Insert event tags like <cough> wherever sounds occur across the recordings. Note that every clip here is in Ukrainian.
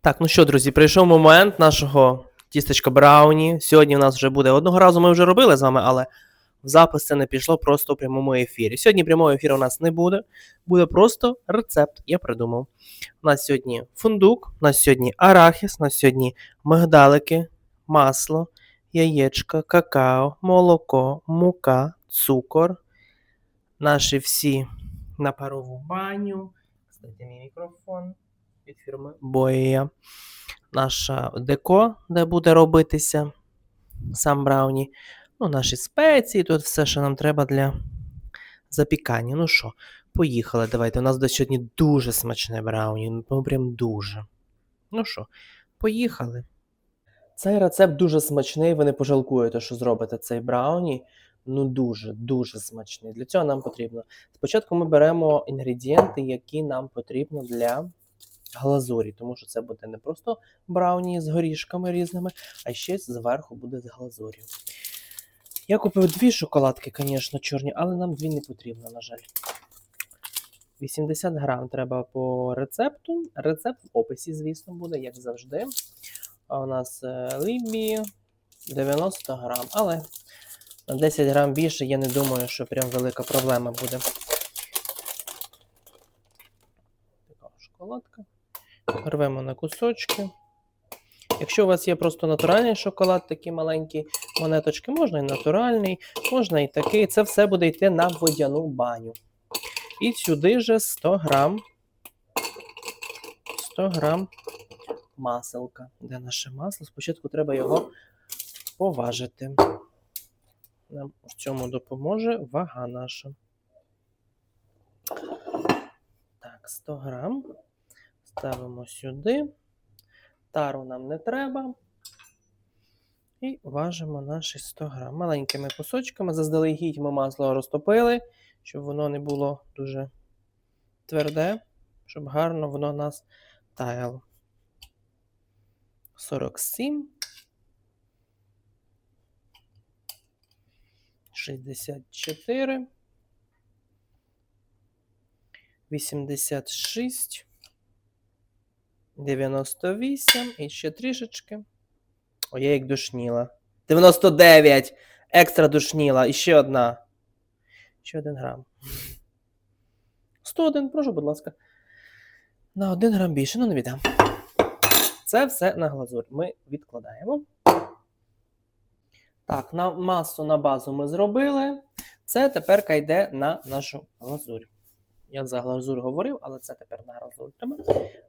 Так, ну що, друзі, прийшов момент нашого тістечка Брауні. Сьогодні у нас вже буде одного разу ми вже робили з вами, але в запис це не пішло просто в прямому ефірі. Сьогодні прямого ефіру у нас не буде. Буде просто рецепт, я придумав. У нас сьогодні фундук, у нас сьогодні арахіс, у нас сьогодні мигдалики, масло, яєчка, какао, молоко, мука, цукор. Наші всі на парову баню. Кстати, мій мікрофон від фірми Боя. Наша деко, де буде робитися сам брауні. Ну, наші спеції, тут все, що нам треба для запікання. Ну що, поїхали. Давайте. У нас до сьогодні дуже смачне брауні. Ну, прям дуже. Ну що, поїхали. Цей рецепт дуже смачний, ви не пожалкуєте, що зробите цей брауні. Ну, дуже, дуже смачний. Для цього нам потрібно. Спочатку ми беремо інгредієнти, які нам потрібно для глазурі, тому що це буде не просто брауні з горішками різними, а ще зверху буде з глазурі. Я купив дві шоколадки, звісно, чорні, але нам дві не потрібно, на жаль. 80 грам треба по рецепту. Рецепт в описі, звісно, буде, як завжди. А у нас е, Лібі 90 грам. Але на 10 грам більше, я не думаю, що прям велика проблема буде. Така шоколадка. Рвемо на кусочки. Якщо у вас є просто натуральний шоколад, такі маленькі монеточки, можна і натуральний, можна і такий. Це все буде йти на водяну баню. І сюди же 100 грам 100 грам маселка. Де наше масло? Спочатку треба його поважити. Нам в цьому допоможе вага наша. Так, 100 грам. Ставимо сюди. Тару нам не треба. І важимо наші 100 грам. Маленькими кусочками. Заздалегідь ми масло розтопили, щоб воно не було дуже тверде, щоб гарно воно нас таяло. 47. 64. 86. 98 і ще трішечки. Ой, я як душніла. 99. Екстра душніла. І ще одна. Ще один грам. 101, прошу, будь ласка. На 1 грам більше, ну не віддам. Це все на глазурь. Ми відкладаємо. Так, на масу на базу ми зробили. Це тепер йде на нашу глазурь. Я за глазур говорив, але це тепер на глазур.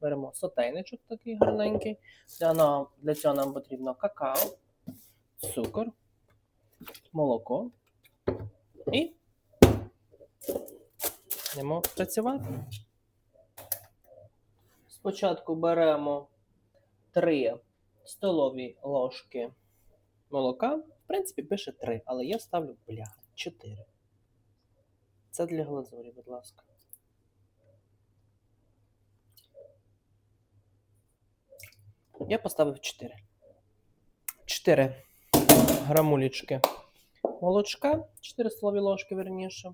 Беремо сотейничок такий гарненький. Для, нам, для цього нам потрібно какао, цукор, молоко і йдемо працювати. Спочатку беремо 3 столові ложки молока. Принципі, пише 3, але я ставлю бля 4. Це для глазурі, будь ласка. Я поставив 4. 4 грамулечки молочка, 4 столові ложки, верніше.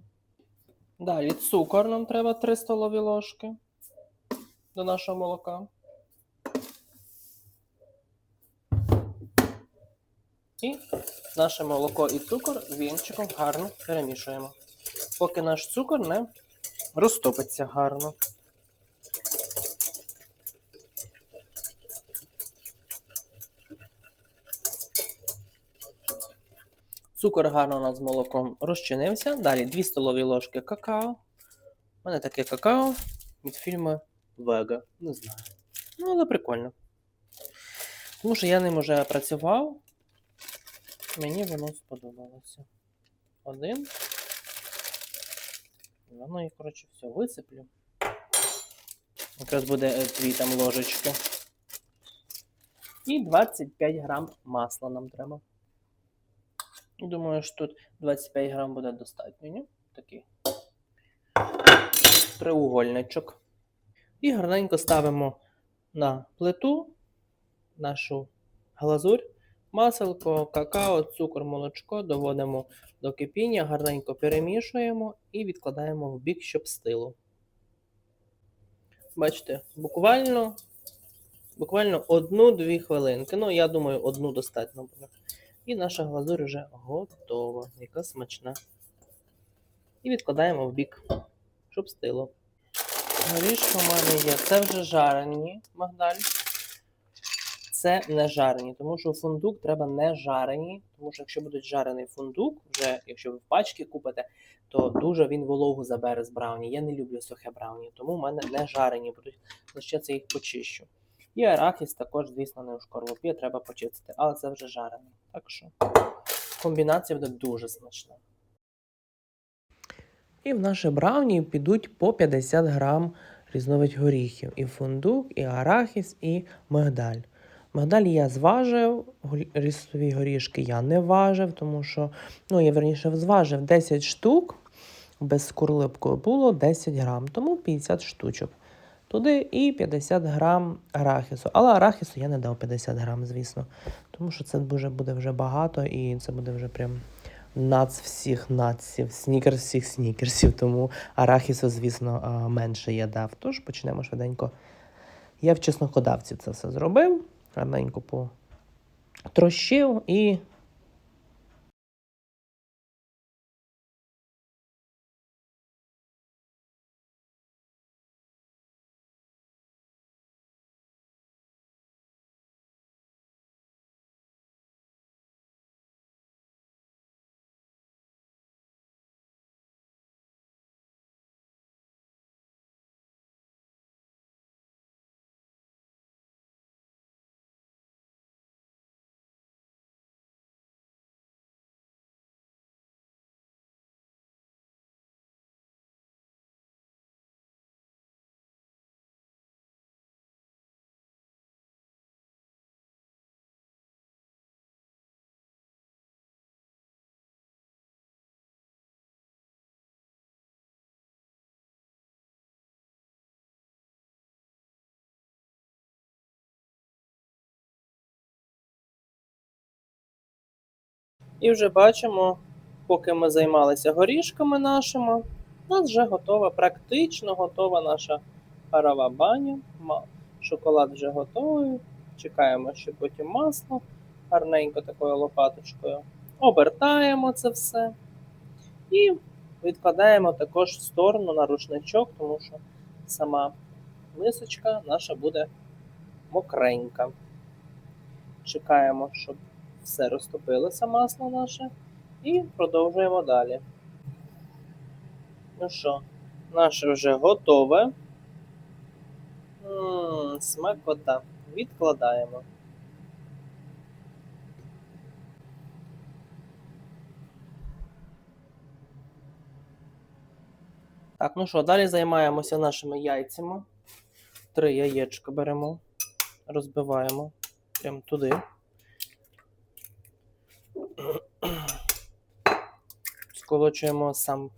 Далі цукор нам треба 3 столові ложки до нашого молока. І наше молоко і цукор вінчиком гарно перемішуємо, поки наш цукор не розтопиться гарно. Цукор гарно у нас з молоком розчинився. Далі 2 столові ложки какао. У мене таке какао від фільму Вега. Не знаю. Ну, але прикольно. Тому що я ним уже працював. Мені воно сподобалося. Один. Воно і, коротше, все висиплю. Якраз буде е, дві там ложечки. І 25 грам масла нам треба. Думаю, що тут 25 грам буде достатньо, ні? Такий треугольничок. І гарненько ставимо на плиту нашу глазурь, маселко, какао, цукор, молочко, доводимо до кипіння, гарненько перемішуємо і відкладаємо в бік, щоб стило. Бачите, буквально, буквально одну-дві хвилинки. Ну, я думаю, одну достатньо буде. І наша глазурь вже готова. Яка смачна. І відкладаємо в бік, щоб стило. Горішки у мене є. Це вже жарені магдаль. Це не жарені, тому що фундук треба не жарені. Тому що якщо буде жарений фундук, вже якщо ви в пачки купите, то дуже він вологу забере з брауні. Я не люблю сухе брауні, тому в мене не жарені будуть. Лише це їх почищу. І арахіс також, звісно, не у шкорлупі, треба почистити, але це вже жарений. Так що комбінація буде дуже смачна. І в наше брауні підуть по 50 грам різновид горіхів. І фундук, і арахіс, і мигдаль. Мигдаль я зважив, рісові горішки я не важив, тому що, ну, я верніше зважив 10 штук, без скорлипку було 10 грам, тому 50 штучок. Туди і 50 грам арахісу. Але арахісу я не дав 50 грам, звісно. Тому що це дуже буде вже багато і це буде вже прям нац всіх наців, снікерс всіх снікерсів. Тому арахісу, звісно, менше я дав. Тож почнемо швиденько. Я в чеснокодавці це все зробив. Гарненько потрощив і І вже бачимо, поки ми займалися горішками нашими, у нас вже готова, практично готова наша парова баня. Шоколад вже готовий. Чекаємо, що потім масло гарненько такою лопаточкою. Обертаємо це все. І відкладаємо також в сторону на рушничок, тому що сама мисочка наша буде мокренька. Чекаємо, щоб все розтопилося масло наше. І продовжуємо далі. Ну що, наше вже готове. Ммм, смакота. Відкладаємо. Так, ну що, далі займаємося нашими яйцями. Три яєчка беремо, розбиваємо прямо туди. Сколочуємо сам,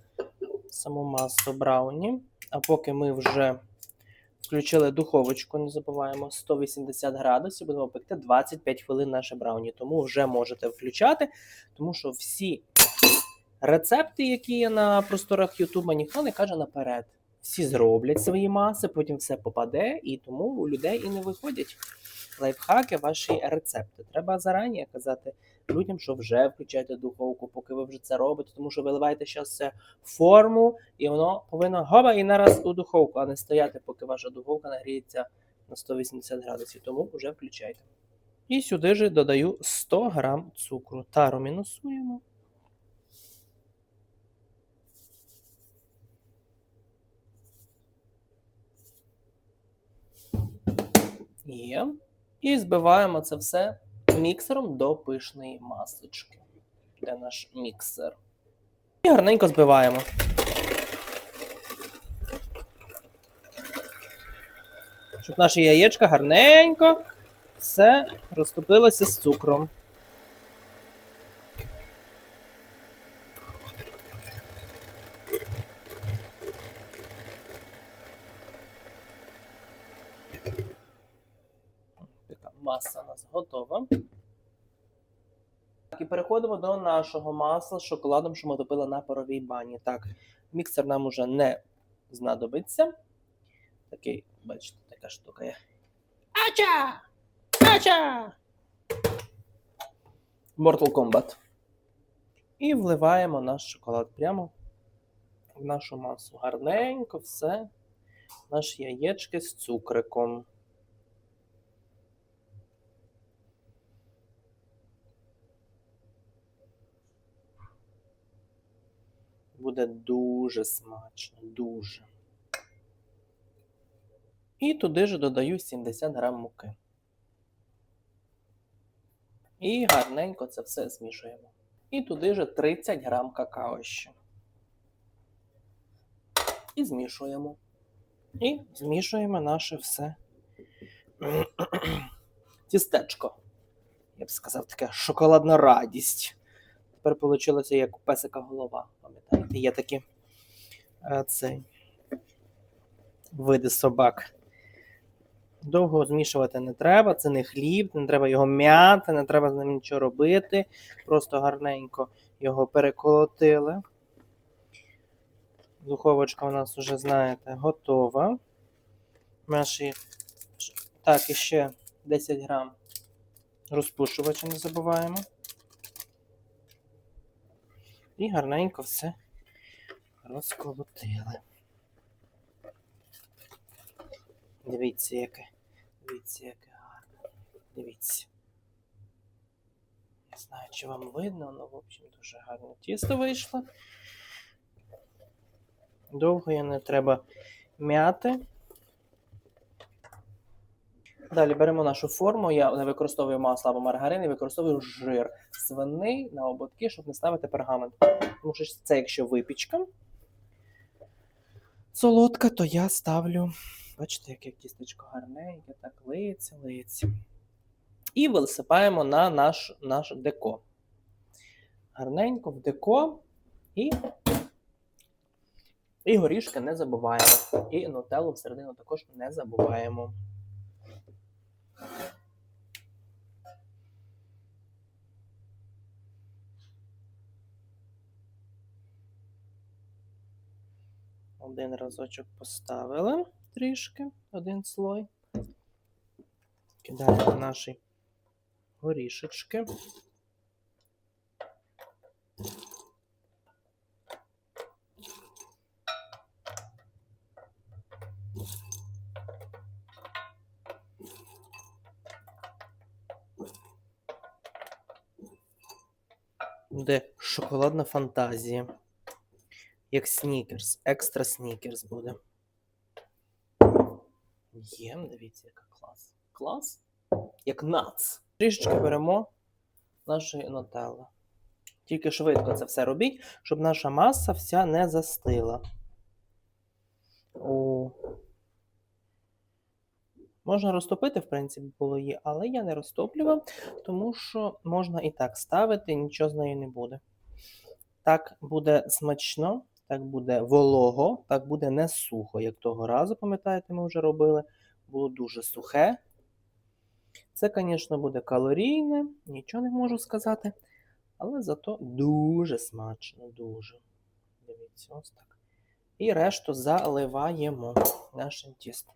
саму масу брауні. А поки ми вже включили духовочку, не забуваємо 180 градусів, будемо пекти 25 хвилин наше брауні. Тому вже можете включати, тому що всі рецепти, які є на просторах Ютуба, ніхто не каже наперед. Всі зроблять свої маси, потім все попаде, і тому у людей і не виходять лайфхаки, ваші рецепти. Треба зарані казати людям, що вже включайте духовку, поки ви вже це робите, тому що виливаєте зараз це форму, і воно повинно гоба і нараз у духовку, а не стояти, поки ваша духовка нагріється на 180 градусів. Тому вже включайте. І сюди ж додаю 100 грам цукру. Тару мінусуємо. Є. І збиваємо це все міксером до пишної масочки. Де наш міксер. І гарненько збиваємо. Щоб наші яєчка гарненько все розтопилося з цукром. Така маса готова. Так, і переходимо до нашого масла з шоколадом, що ми топили на паровій бані. Так, міксер нам уже не знадобиться. Такий, бачите, така штука є. Ача! Ача! Mortal Kombat. І вливаємо наш шоколад прямо в нашу масу. Гарненько все. Наші яєчки з цукриком. Буде дуже смачно, дуже. І туди ж додаю 70 грам муки. І гарненько це все змішуємо. І туди ж 30 грам какао ще. І змішуємо. І змішуємо наше все. <clears throat> Тістечко. Я б сказав, таке шоколадна радість. Тепер вийшло, як у песика голова. Пам'ятаєте, є такі е, цей, види собак. Довго змішувати не треба, це не хліб, не треба його м'яти, не треба з ним нічого робити. Просто гарненько його переколотили. Духовочка у нас вже, знаєте, готова. Наші, так, і ще 10 грам розпушувача не забуваємо. І гарненько все розколотили. Дивіться, яке. Дивіться, яке гарне. Дивіться. Не знаю, чи вам видно, але, в общем, дуже гарне тісто вийшло. Довго його не треба м'яти. Далі беремо нашу форму. Я не використовую масло або маргарин, я використовую жир свиний на ободки, щоб не ставити пергамент. Тому що це, якщо випічка солодка, то я ставлю. Бачите, яке тістечко гарненьке, так лиється, лиється. І висипаємо на наш, наш деко. Гарненько в деко і. І горішки не забуваємо. І нутеллу всередину також не забуваємо. Один разочок поставили трішки, один слой. Кидаємо наші горішечки. Буде шоколадна фантазія. Як снікерс, екстра снікерс буде. Єм, дивіться, яка клас. Клас? Як нац. Трішечки беремо нашої нутелли. Тільки швидко це все робіть, щоб наша маса вся не застила. О. Можна розтопити, в принципі, було є, але я не розтоплював, тому що можна і так ставити, нічого з нею не буде. Так буде смачно, так буде волого, так буде не сухо, як того разу, пам'ятаєте, ми вже робили. Було дуже сухе. Це, звісно, буде калорійне, нічого не можу сказати. Але зато дуже смачно, дуже. Дивіться, ось так. І решту заливаємо нашим тістом.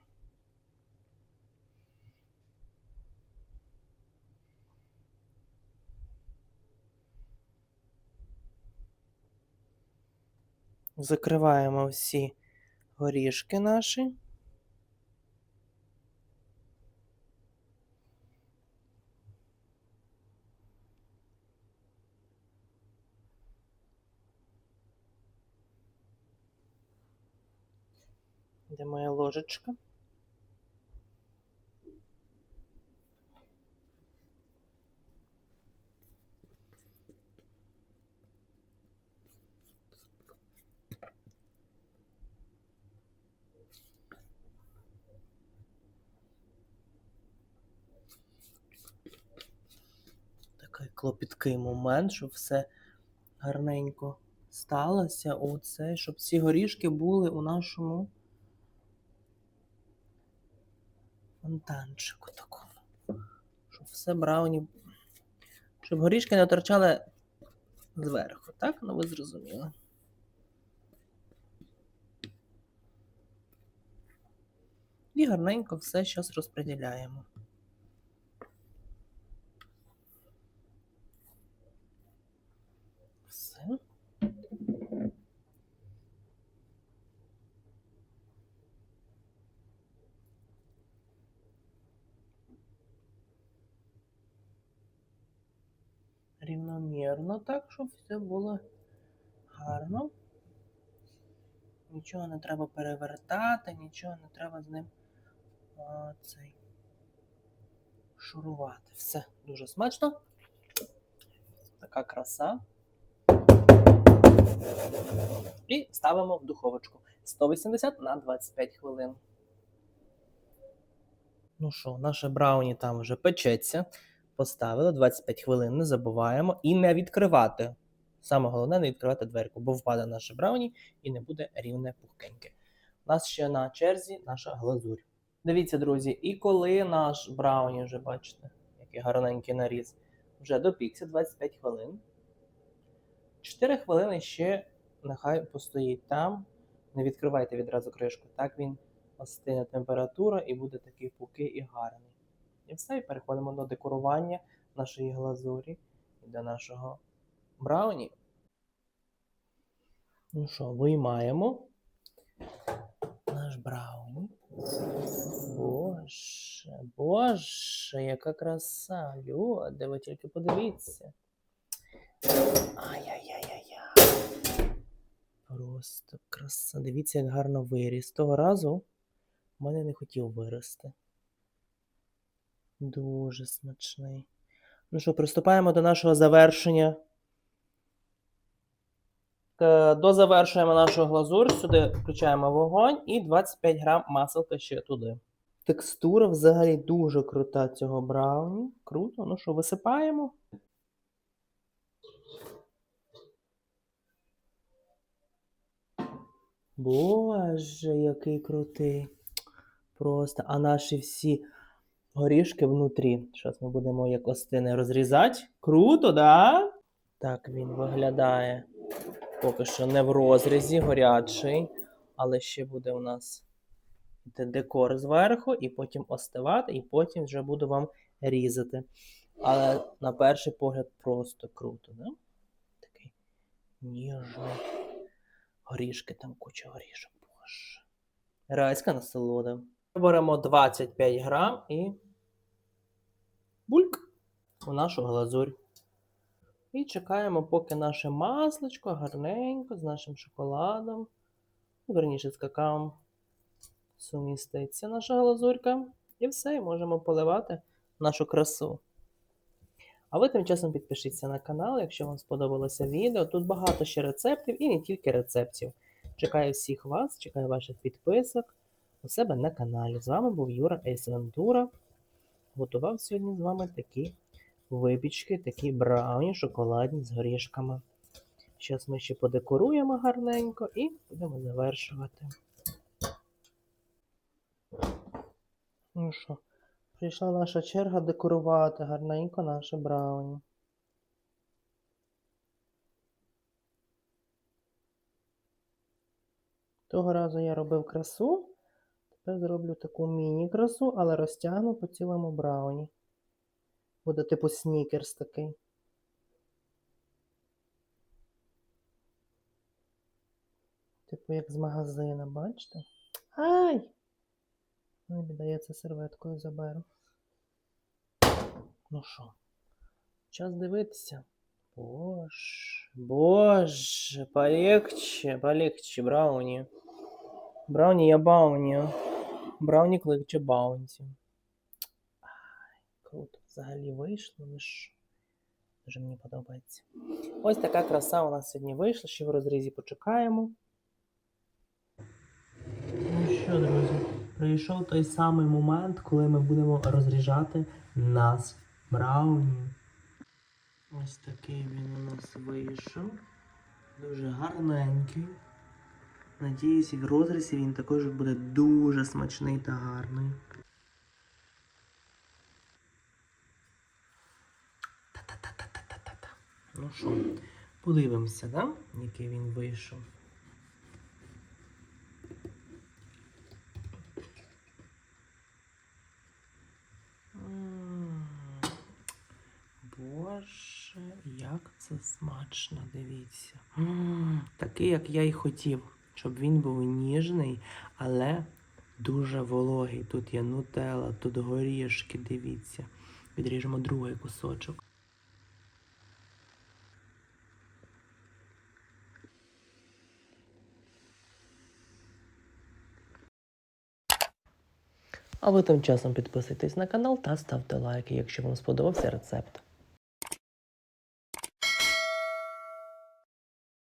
Закриваємо всі горішки наші. Де моя ложечка? Такий клопіткий момент, щоб все гарненько сталося. Оце, щоб ці горішки були у нашому фонтанчику такому. Щоб все брауні. Щоб горішки не торчали зверху, так? Ну ви зрозуміли. І гарненько все зараз розподіляємо. Все. Рівномірно так, щоб все було гарно. Нічого не треба перевертати, нічого не треба з ним а, цей, шурувати. Все дуже смачно. Така краса. І ставимо в духовочку 180 на 25 хвилин. Ну що, наше брауні там вже печеться. Поставили 25 хвилин, не забуваємо. І не відкривати. Саме головне не відкривати дверку, бо впаде наше брауні і не буде рівне пухкеньке. У нас ще на черзі наша глазурь. Дивіться, друзі, і коли наш брауні, вже бачите, який гарненький наріз, вже допікся 25 хвилин. 4 хвилини ще нехай постоїть там. Не відкривайте відразу кришку. Так він остине температура і буде такий пухкий і гарний. І все, і переходимо до декорування нашої глазурі і до нашого брауні. Ну що, виймаємо наш брауні. Боже, боже, яка краса, люди, ви тільки подивіться. Ай-яй-яй-яй-яй. Просто краса. Дивіться, як гарно виріс. Того разу в мене не хотів вирости. Дуже смачний. Ну що, приступаємо до нашого завершення. Е, Дозавершуємо нашу глазурь, сюди включаємо вогонь і 25 грам маселка ще туди. Текстура взагалі дуже крута цього брауні. Круто. Ну що, висипаємо. Боже, який крутий. Просто. А наші всі горішки внутрі. Зараз ми будемо як остини розрізати. Круто, да? Так він виглядає. Поки що не в розрізі, горячий, але ще буде у нас декор зверху, і потім остивати, і потім вже буду вам різати. Але на перший погляд просто круто, да? Такий ніжний. Горішки, там куча горішок, боже. Райська насолода. Беремо 25 грам і бульк у нашу глазурь. І чекаємо, поки наше масличко гарненько з нашим шоколадом, верніше з какао, суміститься наша глазурька. І все, і можемо поливати нашу красу. А ви тим часом підпишіться на канал, якщо вам сподобалося відео. Тут багато ще рецептів і не тільки рецептів. Чекаю всіх вас, чекаю ваших підписок у себе на каналі. З вами був Юра Ейсвентура. Готував сьогодні з вами такі випічки, такі брауні, шоколадні з горішками. Зараз ми ще подекоруємо гарненько і будемо завершувати. Ну що, прийшла наша черга декорувати гарненько наше брауні. Того разу я робив красу, тепер зроблю таку міні-красу, але розтягну по цілому брауні. Буде типу снікерс такий. Типу як з магазина, бачите? Ай! Не біда, це серветкою заберу. Ну що, час дивитися. Боже, боже, полегче, полегче, Брауні. Брауні я бауні. Брауні кличе баунті. Ай, круто. Взагалі вийшло, що. Дуже мені подобається. Ось така краса у нас сьогодні вийшла, ще в розрізі почекаємо. Ну що, друзі, прийшов той самий момент, коли ми будемо розріжати нас брауні. Ось такий він у нас вийшов. Дуже гарненький. Надіюсь, і в розрізі він також буде дуже смачний та гарний. Та-та-та-та-та-та-та. Ну що, подивимося, да? який він вийшов. Боже, як це смачно, дивіться. Такий, як я і хотів щоб він був ніжний, але дуже вологий. Тут є нутелла, тут горішки, дивіться. Відріжемо другий кусочок. А ви тим часом підписуйтесь на канал та ставте лайки, якщо вам сподобався рецепт.